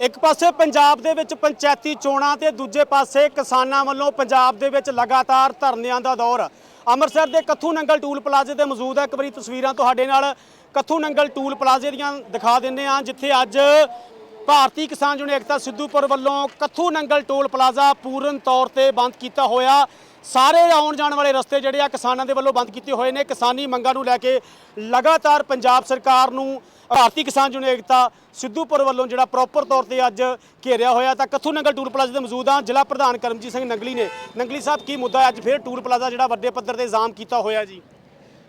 ਇੱਕ ਪਾਸੇ ਪੰਜਾਬ ਦੇ ਵਿੱਚ ਪੰਚਾਇਤੀ ਚੋਣਾਂ ਤੇ ਦੂਜੇ ਪਾਸੇ ਕਿਸਾਨਾਂ ਵੱਲੋਂ ਪੰਜਾਬ ਦੇ ਵਿੱਚ ਲਗਾਤਾਰ ਧਰਨਿਆਂ ਦਾ ਦੌਰ। ਅੰਮ੍ਰਿਤਸਰ ਦੇ ਕੱਥੂ ਨੰਗਲ ਟੂਲ ਪਲਾਜ਼ੇ ਤੇ ਮੌਜੂਦ ਹੈ। ਇੱਕ ਵਾਰੀ ਤਸਵੀਰਾਂ ਤੁਹਾਡੇ ਨਾਲ ਕੱਥੂ ਨੰਗਲ ਟੂਲ ਪਲਾਜ਼ੇ ਦੀਆਂ ਦਿਖਾ ਦਿੰਦੇ ਹਾਂ, ਜਿੱਥੇ ਅੱਜ ਭਾਰਤੀ ਕਿਸਾਨ ਯੂਨੀਅਨ ਏਕਤਾ ਸਿੱਧੂਪੁਰ ਵੱਲੋਂ ਕੱਥੂ ਨੰਗਲ ਟੋਲ ਪਲਾਜ਼ਾ ਪੂਰਨ ਤੌਰ ਤੇ ਬੰਦ ਕੀਤਾ ਹੋਇਆ। ਸਾਰੇ ਆਉਣ ਜਾਣ ਵਾਲੇ ਰਸਤੇ ਜਿਹੜੇ ਆ ਕਿਸਾਨਾਂ ਦੇ ਵੱਲੋਂ ਬੰਦ ਕੀਤੇ ਹੋਏ ਨੇ। ਕਿਸਾਨੀ ਮੰਗਾਂ ਨੂੰ ਲੈ ਕੇ ਲਗਾਤਾਰ ਪੰਜਾਬ ਸਰਕਾਰ ਨੂੰ ਭਾਰਤੀ ਕਿਸਾਨ ਯੂਨੀਅਨ ਏਕਤਾ ਸਿੱਧੂਪੁਰ ਵੱਲੋਂ ਜਿਹੜਾ ਪ੍ਰੋਪਰ ਤੌਰ ਤੇ ਅੱਜ ਘੇਰਿਆ ਹੋਇਆ ਤਾਂ ਕੱਥੂ ਨੰਗਲ ਟੂਲ ਪਲਾਜ਼ਾ ਤੇ ਮੌਜੂਦ ਆ ਜ਼ਿਲ੍ਹਾ ਪ੍ਰਧਾਨ ਕਰਮਜੀਤ ਸਿੰਘ ਨੰਗਲੀ ਨੇ। ਨੰਗਲੀ ਸਾਹਿਬ ਕੀ ਮੁੱਦਾ ਅੱਜ ਫਿਰ ਟੂਲ ਪਲਾਜ਼ਾ ਜਿਹੜਾ ਵੱਡੇ ਪੱਧਰ ਤੇ ਜਾਮ ਕੀਤਾ ਹੋਇਆ ਜੀ।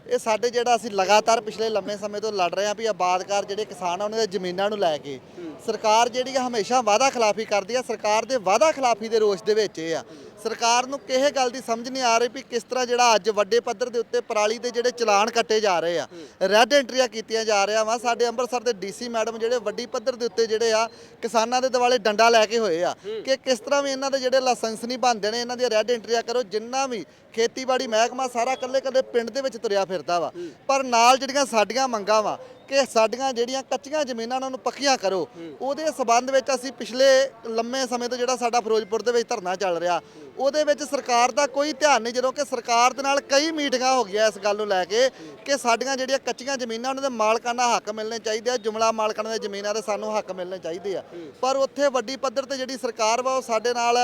ਇਹ ਸਾਡੇ ਜਿਹੜਾ ਅਸੀਂ ਲਗਾਤਾਰ ਪਿਛਲੇ ਲੰਮੇ ਸਮੇਂ ਤੋਂ ਲੜ ਰਹੇ ਹਾਂ ਵੀ ਆਬਾਦਕਾਰ ਜਿਹੜੇ ਕਿਸਾਨ ਆ ਉਹਨਾਂ ਦੇ ਜ਼ਮੀਨਾਂ ਨੂੰ ਲੈ ਕੇ। ਸਰਕਾਰ ਜਿਹੜੀ ਆ ਹਮੇਸ਼ਾ ਵਾਅਦਾ ਖਿਲਾਫੀ ਕਰਦੀ ਆ ਸਰਕਾਰ ਦੇ ਵਾਅਦਾ ਖਿਲਾਫੀ ਦੇ ਰੋਸ਼ ਦੇ ਵਿੱਚ ਇਹ ਆ। ਸਰਕਾਰ ਨੂੰ ਕਿਸੇ ਗੱਲ ਦੀ ਸਮਝ ਨਹੀਂ ਆ ਰਹੀ ਵੀ ਕਿਸ ਤਰ੍ਹਾਂ ਜਿਹੜਾ ਅੱਜ ਵੱਡੇ ਪੱਧਰ ਦੇ ਉੱਤੇ ਪਰਾਲੀ ਦੇ ਜਿਹੜੇ ਚਲਾਨ ਕੱਟੇ ਜਾ ਰਹੇ ਆ। ਰੈੱਡ ਐਂਟਰੀਆਂ ਕੀਤੀਆਂ ਜਾ ਰਹੀਆਂ ਵਾ। ਸਾਡੇ ਅੰਮ੍ਰਿਤਸਰ ਦੇ ਡੀਸੀ ਮੈਡਮ ਜਿਹੜੇ ਵੱਡੀ ਪੱਧਰ ਦੇ ਉੱਤੇ ਜਿਹੜੇ ਆ, ਕਿਸਾਨਾਂ ਦੇ ਦਿਵਾਲੇ ਡੰਡਾ ਲੈ ਕੇ ਹੋਏ ਆ। ਕਿ ਕਿਸ ਤਰ੍ਹਾਂ ਵੀ ਇਹਨਾਂ ਦੇ ਜਿਹੜੇ ਲਾਇਸੈਂਸ ਨਹੀਂ ਬਣਦੇ ਨੇ, ਇਹਨਾਂ ਦੀਆਂ ਰੈੱਡ ਐਂਟਰੀਆਂ ਕਰੋ। ਜਿੰਨਾ ਵੀ ਖੇਤੀਬਾੜੀ ਮਹਿਕਮਾ ਸਾਰਾ ਕੱਲੇ ਕੱਲੇ ਪਿੰਡ ਦੇ ਵਿੱਚ ਤੁਰਿਆ ਫਿਰਦਾ ਵਾ। ਪਰ ਨਾਲ ਜਿਹੜੀਆਂ ਸਾਡੀਆਂ ਮੰਗਾਂ ਵਾ ਕਿ ਸਾਡੀਆਂ ਜਿਹੜੀਆਂ ਕੱਚੀਆਂ ਜ਼ਮੀਨਾਂ ਉਹਨਾਂ ਨੂੰ ਪੱਕੀਆਂ ਕਰੋ। ਉਹਦੇ ਸਬੰਧ ਵਿੱਚ ਅਸੀਂ ਪਿਛਲੇ ਲੰਮੇ ਸਮੇਂ ਤੋਂ ਜਿਹੜਾ ਸਾਡਾ ਫਿਰੋਜ਼ਪੁਰ ਦੇ ਵਿੱਚ ਧਰਨਾ ਚੱਲ ਰਿਹਾ, ਉਹਦੇ ਵਿੱਚ ਸਰਕਾਰ ਦਾ ਕੋਈ ਧਿਆਨ ਨਹੀਂ, ਜਦੋਂ ਕਿ ਸਰਕਾਰ ਦੇ ਨਾਲ ਕਈ ਮੀਟਿੰਗਾਂ ਹੋ ਗਈਆਂ ਇਸ ਗੱਲ ਨੂੰ ਲੈ ਕੇ ਕਿ ਸਾਡੀਆਂ ਜਿਹੜੀਆਂ ਕੱਚੀਆਂ ਜ਼ਮੀਨਾਂ, ਉਹਨਾਂ ਦੇ ਮਾਲਕਾਨਾ ਹੱਕ ਮਿਲਣੇ ਚਾਹੀਦੇ ਆ, ਜੁਮਲਾ ਮਾਲਕਾਨਾ ਦੇ ਜ਼ਮੀਨਾਂ ਦੇ ਸਾਨੂੰ ਹੱਕ ਮਿਲਣੇ ਚਾਹੀਦੇ ਆ। ਪਰ ਉੱਥੇ ਵੱਡੀ ਪੱਧਰ ਤੇ ਜਿਹੜੀ ਸਰਕਾਰ ਵਾ, ਉਹ ਸਾਡੇ ਨਾਲ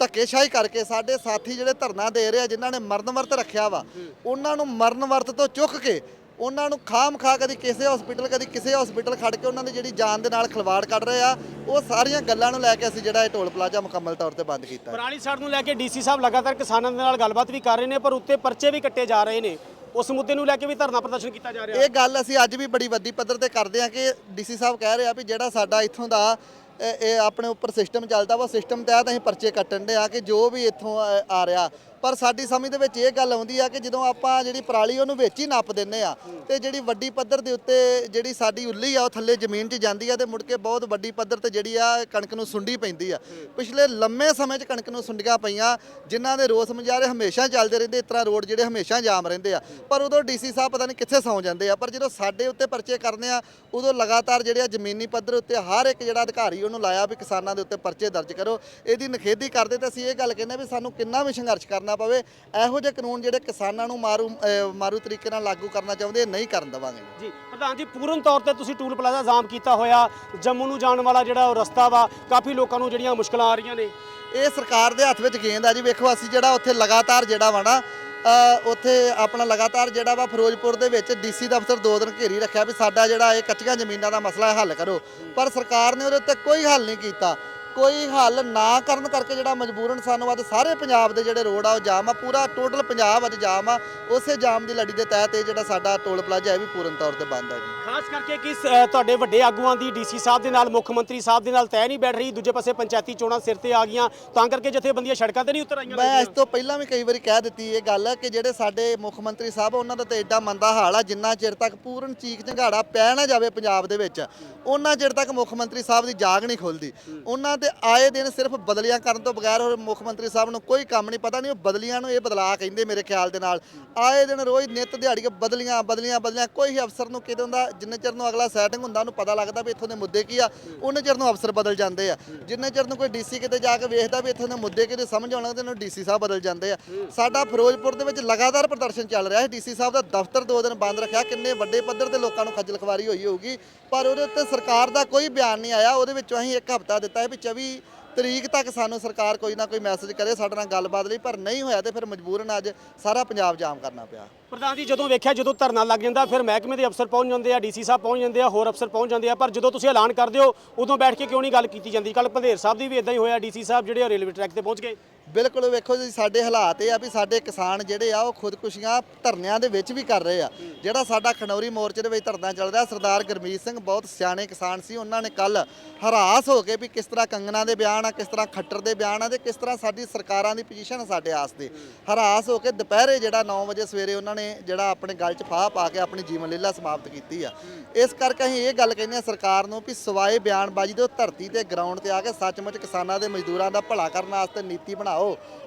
ਧੱਕੇਸ਼ਾਹੀ ਕਰਕੇ ਸਾਡੇ ਸਾਥੀ ਜਿਹੜੇ ਧਰਨਾ ਦੇ ਰਹੇ ਆ, ਜਿਨ੍ਹਾਂ ਨੇ ਮਰਨ ਵਰਤ ਰੱਖਿਆ ਵਾ, ਉਹਨਾਂ ਨੂੰ ਮਰਨ ਵਰਤ ਤੋਂ ਚੁੱਕ ਕੇ ਉਹਨਾਂ ਨੂੰ ਖਾਮ ਖਾ ਕਦੀ ਕਿਸੇ ਹਸਪੀਟਲ ਕਦੀ ਕਿਸੇ ਹਸਪੀਟਲ ਖੜ ਕੇ ਉਹਨਾਂ ਦੀ ਜਿਹੜੀ ਜਾਨ ਦੇ ਨਾਲ ਖਿਲਵਾੜ ਕਰ ਰਹੇ ਆ ਉਹ ਸਾਰੀਆਂ ਗੱਲਾਂ ਨੂੰ ਲੈ ਕੇ ਅਸੀਂ ਜਿਹੜਾ ਇਹ ਟੋਲ ਪਲਾਜ਼ਾ ਮੁਕੰਮਲ ਤੌਰ ਤੇ ਬੰਦ ਕੀਤਾ ਪੁਰਾਣੀ ਸੜਕ ਨੂੰ ਲੈ ਕੇ ਡੀਸੀ ਸਾਹਿਬ ਲਗਾਤਾਰ ਕਿਸਾਨਾਂ ਦੇ ਨਾਲ ਗੱਲਬਾਤ ਵੀ ਕਰ ਰਹੇ ਨੇ ਪਰ ਉੱਤੇ ਪਰਚੇ ਵੀ ਕੱਟੇ ਜਾ ਰਹੇ ਨੇ। ਉਸ ਮੁੱਦੇ ਨੂੰ ਲੈ ਕੇ ਵੀ ਧਰਨਾ ਪ੍ਰਦਰਸ਼ਨ ਕੀਤਾ ਜਾ ਰਿਹਾ ਇਹ ਗੱਲ ਅਸੀਂ ਅੱਜ ਵੀ ਬੜੀ ਵੱਡੀ ਪੱਧਰ ਤੇ ਕਰਦੇ ਹਾਂ ਕਿ ਡੀਸੀ ਸਾਹਿਬ ਕਹਿ ਰਹੇ ਆ ਵੀ ਜਿਹੜਾ ਸਾਡਾ ਇੱਥੋਂ ਦਾ ਇਹ ਆਪਣੇ ਉੱਪਰ ਸਿਸਟਮ ਚੱਲਦਾ ਵਾ ਸਿਸਟਮ ਤਹਿਤ ਅਸੀਂ ਪਰਚੇ ਕੱਟਣ ਦੇ ਆ ਕਿ ਜੋ ਵੀ ਇੱਥੋਂ ਆ ਰਿਹਾ ਪਰ ਸਾਡੀ ਸਮਝ ਦੇ ਵਿੱਚ ਇਹ ਗੱਲ ਆਉਂਦੀ ਆ ਕਿ ਜਦੋਂ ਆਪਾਂ ਜਿਹੜੀ ਪਰਾਲੀ ਉਹਨੂੰ ਵਿੱਚ ਹੀ ਨੱਪ ਦਿੰਨੇ ਆ ਤੇ ਜਿਹੜੀ ਵੱਡੀ ਪੱਧਰ ਦੇ ਉੱਤੇ ਜਿਹੜੀ ਸਾਡੀ ਉੱਲੀ ਆ, ਉਹ ਥੱਲੇ ਜ਼ਮੀਨ 'ਚ ਜਾਂਦੀ ਆ ਤੇ ਮੁੜ ਕੇ ਬਹੁਤ ਵੱਡੀ ਪੱਧਰ ਤੇ ਜਿਹੜੀ ਆ, ਕਣਕ ਨੂੰ ਸੁੰਡੀ ਪੈਂਦੀ ਆ। ਪਿਛਲੇ ਲੰਮੇ ਸਮੇਂ 'ਚ ਕਣਕ ਨੂੰ ਸੁੰਡੀਆਂ ਪਈਆਂ, ਜਿਨ੍ਹਾਂ ਦੇ ਰੋਸ ਮੁਜ਼ਾਹਰੇ ਹਮੇਸ਼ਾ ਚੱਲਦੇ ਰਹਿੰਦੇ, ਇਸ ਤਰ੍ਹਾਂ ਰੋਡ ਜਿਹੜੇ ਹਮੇਸ਼ਾ ਜਾਮ ਰਹਿੰਦੇ ਆ। ਪਰ ਉਦੋਂ ਡੀਸੀ ਸਾਹਿਬ ਪਤਾ ਨਹੀਂ ਕਿੱਥੇ ਸੌਂ ਜਾਂਦੇ ਆ, ਪਰ ਜਦੋਂ ਸਾਡੇ ਉੱਤੇ ਪਰਚੇ ਕਰਨੇ ਆ, ਉਦੋਂ ਲਗਾਤਾਰ ਜਿਹੜੇ ਆ ਜ਼ਮੀਨੀ ਪੱਧਰ ਉੱਤੇ ਹਰ ਇੱਕ ਜਿਹੜਾ ਅਧਿਕਾਰੀ ਉਹਨੂੰ ਲਾਇਆ ਵੀ ਕਿਸਾਨਾਂ ਦੇ ਉੱਤੇ ਪਰਚੇ ਦਰਜ ਕਰੋ, ਇਹਦੀ ਨਖੇਦੀ ਕਰਦੇ ਤੇ ਅਸੀਂ ਇਹ ਗੱਲ ਕਹਿੰਦੇ ਵੀ ਸਾਨੂੰ ਕਿੰਨਾ ਵੀ ਸੰਘਰਸ਼ ਕਰਨਾ ਪਵੇ ਇਹੋ ਜਿਹੇ ਕਾਨੂੰਨ ਜਿਹੜੇ ਕਿਸਾਨਾਂ ਨੂੰ ਮਾਰੂ ਮਾਰੂ ਤਰੀਕੇ ਨਾਲ ਲਾਗੂ ਕਰਨਾ ਚਾਹੁੰਦੇ ਨਹੀਂ ਕਰਨ ਦੇਵਾਂਗੇ। ਜੀ ਪ੍ਰਧਾਨ ਜੀ ਪੂਰਨ ਤੌਰ ਤੇ ਤੁਸੀਂ ਟੂਲ ਪਲਾਜ਼ਾ ਜਾਮ ਕੀਤਾ ਹੋਇਆ ਜੰਮੂ ਨੂੰ ਜਾਣ ਵਾਲਾ ਜਿਹੜਾ ਉਹ ਰਸਤਾ ਵਾ ਕਾਫੀ ਲੋਕਾਂ ਨੂੰ ਜਿਹੜੀਆਂ ਮੁਸ਼ਕਲਾਂ ਆ ਰਹੀਆਂ ਨੇ। ਇਹ ਸਰਕਾਰ ਦੇ ਹੱਥ ਵਿੱਚ ਗੇਂਦ ਆ ਜੀ ਵੇਖੋ ਅਸੀਂ ਜਿਹੜਾ ਉੱਥੇ ਲਗਾਤਾਰ ਜਿਹੜਾ ਵਾ ਨਾ ਅ, ਉੱਥੇ ਆਪਣਾ ਲਗਾਤਾਰ ਜਿਹੜਾ ਵਾ ਫਿਰੋਜ਼ਪੁਰ ਦੇ ਵਿੱਚ ਡੀਸੀ ਦਫ਼ਤਰ ਦੋ ਦਿਨ ਘੇਰੀ ਰੱਖਿਆ ਵੀ ਸਾਡਾ ਜਿਹੜਾ ਇਹ ਕੱਚੀਆਂ ਜ਼ਮੀਨਾਂ ਦਾ ਮਸਲਾ ਹੱਲ ਕਰੋ। ਪਰ ਸਰਕਾਰ ਨੇ ਉਹਦੇ ਉੱਤੇ ਕੋਈ ਹੱਲ ਨਹੀਂ ਕੀਤਾ। ਕੋਈ ਹੱਲ ਨਾ ਕਰਨ ਕਰਕੇ ਜਿਹੜਾ ਮਜਬੂਰਨ ਸਾਨੂੰ ਅੱਜ ਸਾਰੇ ਪੰਜਾਬ ਦੇ ਜਿਹੜੇ ਰੋਡ ਆ ਉਹ ਜਾਮ ਆ। ਪੂਰਾ ਟੋਟਲ ਪੰਜਾਬ ਅੱਜ ਜਾਮ ਆ। ਉਸੇ ਜਾਮ ਦੀ ਲੜੀ ਦੇ ਤਹਿਤ ਇਹ ਜਿਹੜਾ ਸਾਡਾ ਟੋਲ ਪਲਾਜ਼ਾ ਹੈ ਵੀ ਪੂਰਨ ਤੌਰ ਤੇ ਬੰਦ ਹੈ ਜੀ। ਖਾਸ ਕਰਕੇ ਕਿ ਤੁਹਾਡੇ ਵੱਡੇ ਆਗੂਆਂ ਦੀ ਡੀਸੀ ਸਾਹਿਬ ਦੇ ਨਾਲ ਮੁੱਖ ਮੰਤਰੀ ਸਾਹਿਬ ਦੇ ਨਾਲ ਤੈਅ ਨਹੀਂ ਬੈਠ ਰਹੀ। ਦੂਜੇ ਪਾਸੇ ਪੰਚਾਇਤੀ ਚੋਣਾਂ ਸਿਰ ਤੇ ਆ ਗਈਆਂ। ਤਾਂ ਕਰਕੇ ਜਥੇਬੰਦੀਆਂ ਸੜਕਾਂ ਤੇ ਨਹੀਂ ਉਤਰ ਆਈਆਂ ਮੈਂ ਇਸ। ਤੋਂ ਪਹਿਲਾਂ ਵੀ ਕਈ ਵਾਰੀ ਕਹਿ ਦਿੱਤੀ ਇਹ ਗੱਲ ਕਿ ਜਿਹੜੇ ਸਾਡੇ ਮੁੱਖ ਮੰਤਰੀ ਸਾਹਿਬ ਉਹਨਾਂ ਦਾ ਤੇ ਐਡਾ ਮੰਦਾ ਹਾਲ ਆ ਜਿੰਨਾ ਚਿਰ ਤੱਕ ਪੂਰਨ ਚੀਕ ਝੰਗਾੜਾ ਪੈ ਨਾ ਜਾਵੇ ਪੰਜਾਬ ਦੇ ਵਿੱਚ ਉਹਨਾਂ ਚਿਰ ਤੱਕ ਮੁੱਖ ਮੰਤਰੀ ਸਾਹਿਬ ਦੀ ਜਾਗ ਨਹੀਂ ਖੁੱਲਦੀ। ਉਹਨਾਂ ਦੇ ਆਏ ਦਿਨ ਸਿਰਫ ਬਦਲੀਆਂ ਕਰਨ ਤੋਂ ਬਗੈਰ ਹੋਰ ਮੁੱਖ ਮੰਤਰੀ ਸਾਹਿਬ ਨੂੰ ਕੋਈ ਕੰਮ ਨਹੀਂ, ਪਤਾ ਨਹੀਂ ਉਹ ਬਦਲੀਆਂ ਨੂੰ ਇਹ ਬਦਲਾਅ ਕਹਿੰਦੇ ਮੇਰੇ ਖਿਆਲ ਦੇ ਨਾਲ। ਆਏ ਦਿਨ ਰੋਜ਼ ਨਿਤ ਦਿਹਾੜੀ ਬਦਲੀਆਂ ਬਦਲੀਆਂ ਬਦਲੀਆਂ, ਕੋਈ ਅਫਸਰ ਨੂੰ ਕਿਤੇ ਹੁੰਦਾ, ਜਿੰਨੇ ਚਿਰ ਨੂੰ ਅਗਲਾ ਸੈਟਿੰਗ ਹੁੰਦਾ, ਉਹਨੂੰ ਪਤਾ ਲੱਗਦਾ ਵੀ ਇੱਥੋਂ ਦੇ ਮੁੱਦੇ ਕੀ ਆ, ਉਹਨੇ ਚਿਰ ਨੂੰ ਅਫਸਰ ਬਦਲ ਜਾਂਦੇ ਆ। ਜਿੰਨੇ ਚਿਰ ਨੂੰ ਕੋਈ ਡੀਸੀ ਕਿਤੇ ਜਾ ਕੇ ਵੇਖਦਾ ਵੀ ਇੱਥੋਂ ਦੇ ਮੁੱਦੇ ਕਿਤੇ ਸਮਝ ਆਉਣ ਲੱਗਦੇ ਉਹਨੂੰ ਡੀਸੀ ਸਾਹਿਬ ਬਦਲ ਜਾਂਦੇ ਆ। ਸਾਡਾ ਫਿਰੋਜ਼ਪੁਰ ਦੇ ਵਿੱਚ ਲਗਾਤਾਰ ਪ੍ਰਦਰਸ਼ਨ ਚੱਲ ਰਿਹਾ ਹੈ। ਡੀਸੀ ਸਾਹਿਬ ਦਾ ਦਫ਼ਤਰ ਦੋ ਦਿਨ ਬੰਦ ਰੱਖਿਆ, ਕਿੰਨੇ ਵੱਡੇ ਪੱਧਰ ਤੇ ਲੋਕਾਂ ਨੂੰ ਖੱਜਲ ਖਵਾਰੀ ਹੋਈ ਹੋਊਗੀ। ਪਰ ਉਹਦੇ ਉੱਤੇ ਸਰਕਾਰ ਦਾ ਕੋਈ ਬਿਆਨ ਨਹੀਂ ਆਇਆ। ਉਹਦੇ ਵਿੱਚੋਂ ਅਸੀਂ ਇੱਕ ਹਫ਼ਤਾ ਦਿੱਤਾ ਹੈ ਵੀ 24 ਤਰੀਕ ਤੱਕ ਸਾਨੂੰ ਸਰਕਾਰ ਕੋਈ ਨਾ ਕੋਈ ਮੈਸੇਜ ਕਰੇ, ਸਾਡੇ ਨਾਲ ਗੱਲਬਾਤ ਲਈ। ਪਰ ਨਹੀਂ ਹੋਇਆ ਤੇ ਫਿਰ ਮਜਬੂਰਨ ਅੱਜ ਸਾਰਾ ਪੰਜਾਬ ਜਾਮ ਕਰਨਾ ਪਿਆ। ਪ੍ਰਧਾਨ ਜੀ, ਜਦੋਂ ਵੇਖਿਆ, ਜਦੋਂ ਧਰਨਾ ਲੱਗ ਜਾਂਦਾ, ਫਿਰ ਮਹਿਕਮੇ ਦੇ ਅਫਸਰ ਪਹੁੰਚ ਜਾਂਦੇ ਆ, ਡੀਸੀ ਸਾਹਿਬ ਪਹੁੰਚ ਜਾਂਦੇ ਆ, ਹੋਰ ਅਫਸਰ ਪਹੁੰਚ ਜਾਂਦੇ ਆ। ਪਰ ਜਦੋਂ ਤੁਸੀਂ ਐਲਾਨ ਕਰਦੇ ਹੋ, ਉਦੋਂ ਬੈਠ ਕੇ ਕਿਉਂ ਨਹੀਂ ਗੱਲ ਕੀਤੀ ਜਾਂਦੀ? ਕੱਲ ਭੰਦੇਰ ਸਾਹਿਬ ਦੀ ਵੀ ਇਦਾਂ ਹੀ ਹੋਇਆ, ਡੀਸੀ ਸਾਹਿਬ ਜਿਹੜੇ ਆ ਰੇਲਵੇ ਟਰੈਕ ਤੇ ਪਹੁੰਚ ਗਏ। ਬਿਲਕੁਲ ਵੇਖੋ ਜੀ, ਸਾਡੇ ਹਾਲਾਤ ਇਹ ਆ ਵੀ ਸਾਡੇ ਕਿਸਾਨ ਜਿਹੜੇ ਆ, ਉਹ ਖੁਦਕੁਸ਼ੀਆਂ ਧਰਨਿਆਂ ਦੇ ਵਿੱਚ ਵੀ ਕਰ ਰਹੇ ਆ। ਜਿਹੜਾ ਸਾਡਾ ਖਨੌਰੀ ਮੋਰਚੇ ਦੇ ਵਿੱਚ ਧਰਨਾ ਚੱਲ ਰਿਹਾ, ਸਰਦਾਰ ਗੁਰਮੀਤ ਸਿੰਘ ਬਹੁਤ ਸਿਆਣੇ ਕਿਸਾਨ ਸੀ। ਉਹਨਾਂ ਨੇ ਕੱਲ ਹਰਾਸ ਹੋ ਕੇ ਵੀ ਕਿਸ ਤਰ੍ਹਾਂ ਕੰਗਣਾ ਦੇ ਬਿਆਨ ਆ, ਕਿਸ ਤਰ੍ਹਾਂ ਖੱਟਰ ਦੇ ਬਿਆਨ ਆ ਤੇ ਕਿਸ ਤਰ੍ਹਾਂ ਸਾਡੀ ਸਰਕਾਰਾਂ ਦੀ ਪੋਜੀਸ਼ਨ ਆ ਸਾਡੇ ਆਸਤੇ ਹਰਾਸ ਹੋ ਕੇ ਦੁਪਹਿਰੇ ਜਿਹੜਾ 9 ਵਜੇ ਸਵੇਰੇ ਉਹਨਾਂ ਨੇ ਜਿਹੜਾ ਆਪਣੇ ਗੱਲ 'ਚ ਫਾਹ ਪਾ ਕੇ ਆਪਣੀ ਜੀਵਨ ਲੀਲਾ ਸਮਾਪਤ ਕੀਤੀ ਆ। ਇਸ ਕਰਕੇ ਅਸੀਂ ਇਹ ਗੱਲ ਕਹਿੰਦੇ ਆ ਸਰਕਾਰ ਨੂੰ ਵੀ ਸਵਾਏ ਬਿਆਨਬਾਜ਼ੀ ਦੇ ਉਹ ਧਰਤੀ ਤੇ ਗਰਾਊਂਡ ਤੇ ਆ ਕੇ ਸੱਚਮੁੱਚ ਕਿਸਾਨਾਂ ਦੇ ਮਜ਼ਦੂਰਾਂ ਦਾ ਭਲਾ ਕਰਨ ਵਾਸਤੇ ਨੀਤੀ ਬਣਾਓ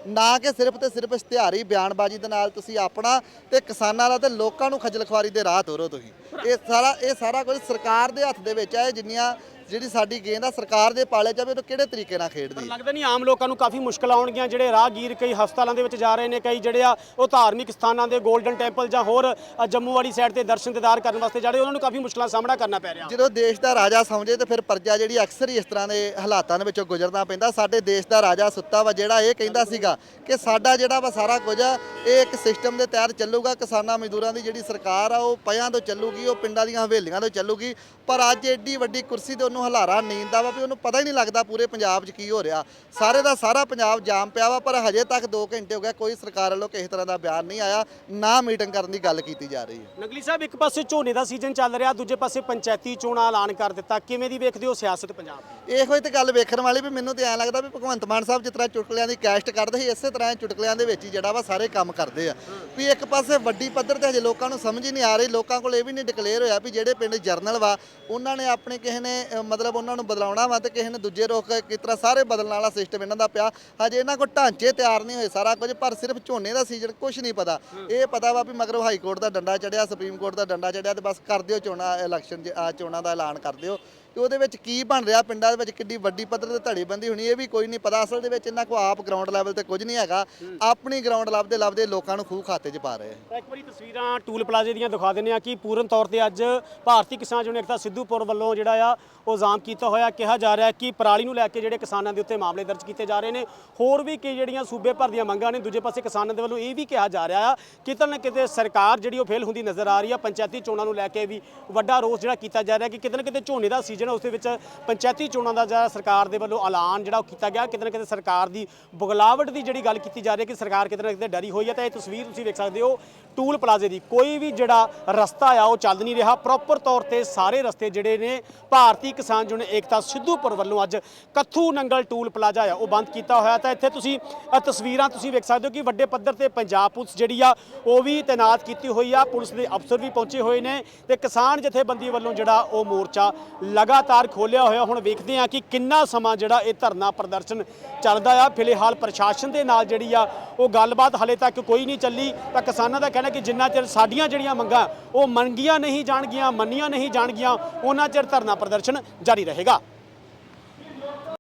ਨਾ ਕਿ ਸਿਰਫ ਤੇ ਸਿਰਫ ਇਸ਼ਤਿਹਾਰੀ ਬਿਆਨਬਾਜ਼ੀ ਦੇ ਨਾਲ ਤੁਸੀਂ ਆਪਣਾ ਤੇ ਕਿਸਾਨਾਂ ਦਾ ਤੇ ਲੋਕਾਂ ਨੂੰ ਖੱਜਲ ਖੁਆਰੀ ਦੇ ਰਾਹ ਤੋਰੋ ਤੁਸੀਂ। ਇਹ ਸਾਰਾ ਇਹ ਸਾਰਾ ਕੁਝ ਸਰਕਾਰ ਦੇ ਹੱਥ ਦੇ ਵਿੱਚ ਹੈ, ਜਿੰਨੀਆਂ ਜਿਹੜੀ ਸਾਡੀ ਗੇਂਦ ਆ ਸਰਕਾਰ ਦੇ ਪਾਲੇ ਜਾਵੇ ਉਹ ਕਿਹੜੇ ਤਰੀਕੇ ਨਾਲ ਖੇਡਦੀ ਲੱਗਦਾ ਨਹੀਂ ਆਮ ਲੋਕਾਂ ਨੂੰ ਕਾਫੀ ਮੁਸ਼ਕਲ ਆਉਣਗੀਆਂ ਜਿਹੜੇ ਰਾਹਗੀਰ ਕਈ ਹਸਪਤਾਲਾਂ ਦੇ ਵਿੱਚ ਜਾ ਰਹੇ ਨੇ ਕਈ ਜਿਹੜੇ ਆ ਉਹ ਧਾਰਮਿਕ ਸਥਾਨਾਂ ਦੇ 골ਡਨ ਟੈਂਪਲ ਜਾਂ ਹੋਰ ਜੰਮੂ ਵਾਲੀ ਸਾਈਡ ਤੇ ਦਰਸ਼ਨ ਦਿਦਾਰ ਕਰਨ ਵਾਸਤੇ ਜਾ ਰਹੇ ਉਹਨਾਂ ਨੂੰ ਕਾਫੀ ਮੁਸ਼ਕਲਾਂ ਸਾਹਮਣਾ ਕਰਨਾ ਪੈ ਰਿਹਾ। ਜਦੋਂ ਦੇਸ਼ ਦਾ ਰਾਜਾ ਸਮਝੇ ਤੇ ਫਿਰ ਪ੍ਰਜਾ ਜਿਹੜੀ ਅਕਸਰ ਹੀ ਇਸ ਤਰ੍ਹਾਂ ਦੇ ਹਾਲਾਤਾਂ ਦੇ ਵਿੱਚੋਂ ਗੁਜ਼ਰਨਾ ਪੈਂਦਾ। ਸਾਡੇ ਦੇਸ਼ ਦਾ ਰਾਜਾ ਸੁੱਤਾ ਵਾ ਜਿਹੜਾ ਇਹ ਕਹਿੰਦਾ ਸੀਗਾ ਕਿ ਸਾਡਾ ਜਿਹੜਾ ਵਾ ਸਾਰਾ ਕੁਝ ਆ ਇਹ ਇੱਕ ਸਿਸਟਮ ਦੇ ਤਹਿਤ ਚੱਲੂਗਾ। ਕਿਸਾਨਾਂ ਮਜ਼ਦੂਰਾਂ ਦੀ ਜਿਹੜੀ ਸਰਕਾਰ ਆ ਉਹ ਪਿਆਂ ਤੋਂ ਚੱਲੂਗੀ ਉਹ ਪਿੰਡਾਂ ਦੀਆਂ ਹਵੇਲੀਆਂ ਤੋਂ ਚੱਲੂਗੀ। ਪਰ ਅੱਜ ਏਡੀ ਵੱਡੀ ਕੁਰਸੀ ਤੇ ਉਹਨੂੰ ਹਲਾਰਾ ਨੀਂਦ ਦਾ ਵਾ ਵੀ ਉਹਨੂੰ ਪਤਾ ਹੀ ਨਹੀਂ ਲੱਗਦਾ ਪੂਰੇ ਪੰਜਾਬ 'ਚ ਕੀ ਹੋ ਰਿਹਾ। ਸਾਰੇ ਦਾ ਸਾਰਾ ਪੰਜਾਬ ਜਾਮ ਪਿਆ ਵਾ ਪਰ ਹਜੇ ਤੱਕ 2 ਘੰਟੇ ਹੋ ਗਏ ਕੋਈ ਸਰਕਾਰ ਵੱਲੋਂ ਕਿਸੇ ਤਰ੍ਹਾਂ ਦਾ ਬਿਆਨ ਨਹੀਂ ਆਇਆ ਨਾ ਮੀਟਿੰਗ ਕਰਨ ਦੀ ਗੱਲ ਕੀਤੀ ਜਾ ਰਹੀ ਹੈ। ਨਗਲੀ ਸਾਹਿਬ ਇੱਕ ਪਾਸੇ ਝੋਨੇ ਦਾ ਸੀਜ਼ਨ ਚੱਲ ਰਿਹਾ ਦੂਜੇ ਪਾਸੇ ਪੰਚਾਇਤੀ ਚੋਣਾਂ ਐਲਾਨ ਕਰ ਦਿੱਤਾ। ਕਿਵੇਂ ਦੀ ਵੇਖਦੇ ਹੋ ਸਿਆਸਤ ਪੰਜਾਬ ਦੀ? ਇਹੋ ਹੀ ਤੇ ਗੱਲ ਵੇਖਣ ਵਾਲੀ ਵੀ ਮੈਨੂੰ ਤੇ ਐਂ ਲੱਗਦਾ ਵੀ ਭਗਵੰਤ ਮਾਨ ਸਾਹਿਬ ਜਿਸ ਤਰ੍ਹਾਂ ਚੁਟਕਲਿਆਂ ਦੀ ਕੈਸਟ ਕਰਦੇ ਸੀ ਇਸੇ ਤਰ੍ਹਾਂ ਇਹ ਚੁਟਕਲਿਆਂ ਦੇ ਵਿੱਚ ਹੀ ਜਿਹੜਾ ਵਾ ਸਾਰੇ ਕੰਮ ਕਰਦੇ ਆ। ਵੀ ਇੱਕ ਪਾਸੇ ਵੱਡੀ ਪੱਧਰ ਤੇ ਹਜੇ ਲੋਕਾਂ ਨੂੰ ਸਮਝ ਹੀ ਨਹੀਂ ਆ ਰਹੀ ਲੋਕਾਂ ਕੋਲ ਇਹ ਵੀ ਨਹੀਂ ਡਿਕਲੇਅਰ ਹੋਇਆ ਵੀ ਜਿਹੜੇ ਪਿੰਡ ਜਰਨਲ ਵਾ ਉਹਨਾਂ ਨੇ ਆਪਣੇ ਕਿਸੇ ਨੇ ਅ, ਮਤਲਬ ਉਹਨਾਂ ਨੂੰ ਬਦਲਾਉਣਾ ਵਾ ਤੇ ਕਿਸੇ ਨੇ ਦੂਜੇ ਰੋਕ ਕਿਸ ਤਰ੍ਹਾਂ ਸਾਰੇ ਬਦਲਣ ਵਾਲਾ ਸਿਸਟਮ ਇਹਨਾਂ ਦਾ ਪਿਆ। ਹਜੇ ਇਹਨਾਂ ਕੋਲ ਢਾਂਚੇ ਤਿਆਰ ਨਹੀਂ ਹੋਏ ਸਾਰਾ ਕੁਝ, ਪਰ ਸਿਰਫ ਝੋਨੇ ਦਾ ਸੀਜ਼ਨ ਕੁਝ ਨਹੀਂ ਪਤਾ। ਇਹ ਪਤਾ ਵਾ ਵੀ ਮਗਰੋਂ ਹਾਈ ਕੋਰਟ ਦਾ ਡੰਡਾ ਚੜਿਆ, ਸੁਪਰੀਮ ਕੋਰਟ ਦਾ ਡੰਡਾ ਚੜਿਆ ਤੇ ਬਸ ਕਰ ਦਿਓ ਚੋਣਾਂ ਇਲੈਕਸ਼ਨ ਆ ਚੋਣਾਂ ਦਾ ਐਲਾਨ ਕਰ ਦਿਓ। ਤੇ ਉਹਦੇ ਵਿੱਚ ਕੀ ਬਣ ਰਿਹਾ ਪਿੰਡਾਂ ਦੇ ਵਿੱਚ ਕਿੱਡੀ ਵੱਡੀ ਪੱਧਰ ਤੇ ਧੜੇਬੰਦੀ ਹੋਣੀ ਇਹ ਵੀ ਕੋਈ ਨਹੀਂ ਪਤਾ। ਅਸਲ ਦੇ ਵਿੱਚ ਇਹਨਾਂ ਕੋ ਆਪ ਗਰਾਊਂਡ ਲੈਵਲ ਤੇ ਕੁਝ ਨਹੀਂ ਹੈਗਾ। ਆਪਣੀ ਗਰਾਊਂਡ ਲੱਭਦੇ ਲੱਭਦੇ ਲੋਕਾਂ ਨੂੰ ਖੂਹ ਖਾਤੇ 'ਚ ਪਾ ਰਹੇ ਆ। ਇੱਕ ਵਾਰੀ ਤਸਵੀਰਾਂ ਟੂਲ ਪਲਾਜ਼ੇ ਦੀਆਂ ਦਿਖਾ ਦਿੰਦੇ ਆ ਕਿ ਪੂਰਨ ਤੌਰ ਤੇ ਅੱਜ ਭਾਰਤੀ ਕਿਸਾਨ ਯੂਨੀਅਨ ਸਿੱਧੂਪੁਰ ਵੱਲੋਂ ਜਿਹੜਾ ਆ ਉਹ ਜ਼ਾਮ ਕੀਤਾ ਹੋਇਆ ਕਿਹਾ ਜਾ ਰਿਹਾ ਕਿ ਪਰਾਲੀ ਨੂੰ ਲੈ ਕੇ ਜਿਹੜੇ ਕਿਸਾਨਾਂ ਦੇ ਉੱਤੇ ਮਾਮਲੇ ਦਰਜ ਕੀਤੇ ਜਾ ਰਹੇ ਨੇ। ਹੋਰ ਵੀ ਕਈ ਜਿਹੜੀਆਂ ਸੂਬੇ ਭਰ ਦੀਆਂ ਮੰਗਾਂ ਨੇ ਦੂਜੇ ਪਾਸੇ ਕਿਸਾਨਾਂ ਦੇ ਵੱਲੋਂ ਇਹ ਵੀ ਕਿਹਾ ਜਾ ਰਿਹਾ ਆ ਕਿਤੇ ਨਾ ਕਿਤੇ ਸਰਕਾਰ ਜਿਹੜੀ ਉਹ ਫੇਲ ਹੁੰਦੀ ਨਜ਼ਰ ਆ ਰਹੀ ਆ ਪੰਚਾਇਤੀ ਚੋਣਾਂ ਨੂੰ ਲੈ ਕੇ ਵੀ ਵੱਡਾ ਰੋਸ ਜਿਹੜਾ ਕੀਤਾ ਜਾ ਰਿਹਾ ਕਿ ਕਿਤੇ ਨਾ ਕਿਤੇ ਝੋਨੇ ਦਾ ਸੀਜ਼ਨ ਉਸ ਦੇ ਵਿੱਚ ਪੰਚਾਇਤੀ ਚੋਣਾਂ ਦਾ ਜਿਹੜਾ ਸਰਕਾਰ ਦੇ ਵੱਲੋਂ ਐਲਾਨ ਜਿਹੜਾ ਉਹ ਕੀਤਾ ਗਿਆ, ਕਿਤੇ ਨਾ ਕਿਤੇ ਸਰਕਾਰ ਦੀ ਬੁਗਲਾਵਟ ਦੀ ਜਿਹੜੀ ਗੱਲ ਕੀਤੀ ਜਾ ਰਹੀ ਹੈ ਕਿ ਸਰਕਾਰ ਕਿਤੇ ਨਾ ਕਿਤੇ ਡਰੀ ਹੋਈ ਹੈ, ਤਾਂ ਇਹ ਤਸਵੀਰ ਤੁਸੀਂ ਵੇਖ ਸਕਦੇ ਹੋ ਟੂਲ ਪਲਾਜ਼ੇ ਦੀ। ਕੋਈ ਵੀ ਜਿਹੜਾ ਰਸਤਾ ਆ, ਉਹ ਚੱਲ ਨਹੀਂ ਰਿਹਾ। ਪ੍ਰੋਪਰ ਤੌਰ ਤੇ ਸਾਰੇ ਰਸਤੇ ਜਿਹੜੇ ਨੇ ਭਾਰਤੀ ਕਿਸਾਨ ਯੂਨੀਅਨ ਏਕਤਾ ਸਿੱਧੂਪੁਰ ਵੱਲੋਂ ਅੱਜ ਕੱਥੂ ਨੰਗਲ ਟੂਲ ਪਲਾਜ਼ਾ ਆ, ਉਹ ਬੰਦ ਕੀਤਾ ਹੋਇਆ। ਤਾਂ ਇੱਥੇ ਤੁਸੀਂ ਇਹ ਤਸਵੀਰਾਂ ਤੁਸੀਂ ਵੇਖ ਸਕਦੇ ਹੋ ਕਿ ਵੱਡੇ ਪੱਧਰ ਤੇ ਪੰਜਾਬ ਪੁਲਿਸ ਜਿਹੜੀ ਆ, ਉਹ ਵੀ ਤਾਇਨਾਤ ਕੀਤੀ ਹੋਈ ਆ। ਪੁਲਿਸ ਦੇ ਅਫਸਰ ਵੀ ਪਹੁੰਚੇ ਹੋਏ ਨੇ ਤੇ ਕਿਸਾਨ ਜਥੇਬੰਦੀ ਵੱਲੋਂ ਜਿਹੜਾ ਉਹ ਮੋਰਚਾ ਲਗਾ ਲਗਾਤਾਰ ਖੋਲਿਆ ਹੋਇਆ। ਹੁਣ ਵੇਖਦੇ ਹਾਂ ਕਿ ਕਿੰਨਾ ਸਮਾਂ ਜਿਹੜਾ ਇਹ ਧਰਨਾ ਪ੍ਰਦਰਸ਼ਨ ਚੱਲਦਾ ਆ। ਫਿਲਹਾਲ ਪ੍ਰਸ਼ਾਸਨ ਦੇ ਨਾਲ ਜਿਹੜੀ ਆ, ਉਹ ਗੱਲਬਾਤ ਹਲੇ ਤੱਕ ਕੋਈ ਨਹੀਂ ਚੱਲੀ। ਤਾਂ ਕਿਸਾਨਾਂ ਦਾ ਕਹਿਣਾ ਕਿ ਜਿੰਨਾ ਚਿਰ ਸਾਡੀਆਂ ਜਿਹੜੀਆਂ ਮੰਗਾਂ, ਉਹ ਮੰਗੀਆਂ ਨਹੀਂ ਜਾਣਗੀਆਂ, ਮੰਨੀਆਂ ਨਹੀਂ ਜਾਣਗੀਆਂ, ਉਹਨਾਂ ਚਿਰ ਧਰਨਾ ਪ੍ਰਦਰਸ਼ਨ ਜਾਰੀ ਰਹੇਗਾ।